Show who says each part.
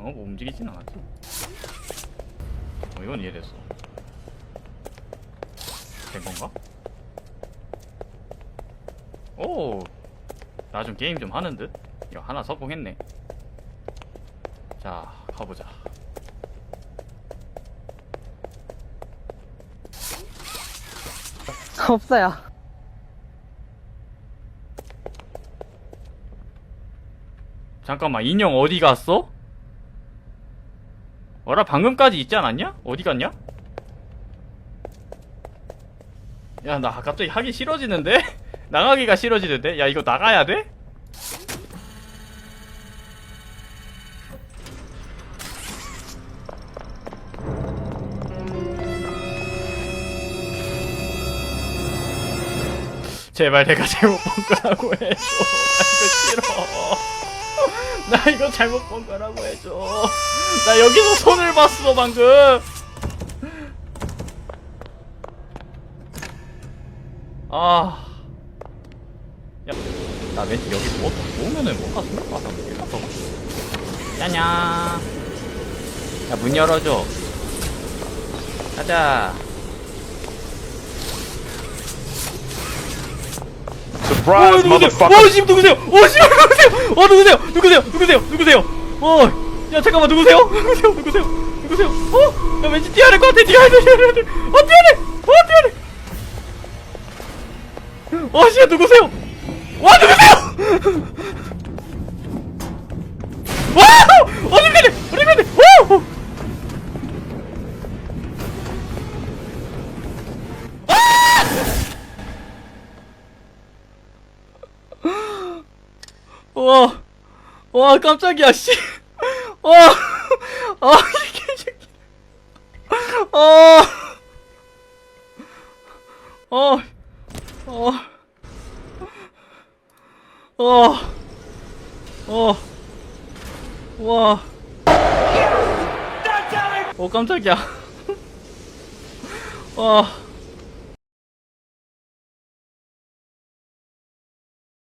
Speaker 1: 방어 뭐 움직이진 않았지. 어, 이건 이해됐어. 된 건가? 오, 나 좀 게임 좀 하는 듯. 이거 하나 성공했네. 자, 가보자.
Speaker 2: 없어요.
Speaker 1: 잠깐만, 인형 어디 갔어? 어라, 방금까지 있지 않았냐? 어디 갔냐? 야, 나 갑자기 하기 싫어지는데? 나가기가 싫어지는데? 야, 이거 나가야 돼? 제발 내가 잘못 본 거라고 해줘. 나 이거 싫어. 나 이거 잘못 본 거라고 해줘. 나 여기서 손을 봤어, 방금. 아. 야, 나 왠지 여기 뭐, 모으면은 뭔가 생각나서 못 갔어. 짜냐. 야, 문 열어줘. 가자.
Speaker 3: Surprise,
Speaker 1: 어, 누구세요?
Speaker 3: motherfucker!
Speaker 1: 어, 씨, 누구세요? 어, 씨, 누구세요? 어, 누구세요? 누구세요? 누구세요? 누구세요? 어, 야, 잠깐만, 누구세요? 누구세요? 누구세요? 누구세요? 어, 야, 왠지 뛰어야 될 것 같아. 뛰어야 돼, 뛰어야 돼. 어, 뛰어야 돼. 어, 뛰어야 돼. 어, 씨, 누구세요? 와, 누구세요? 와, 어디 가네? 어디 가네? 오! 와, 와, 깜짝이야, 씨. 와, 아, 이게, 새끼. 아, 어, 어, 어, 어, 와. 어, 깜짝이야. 와.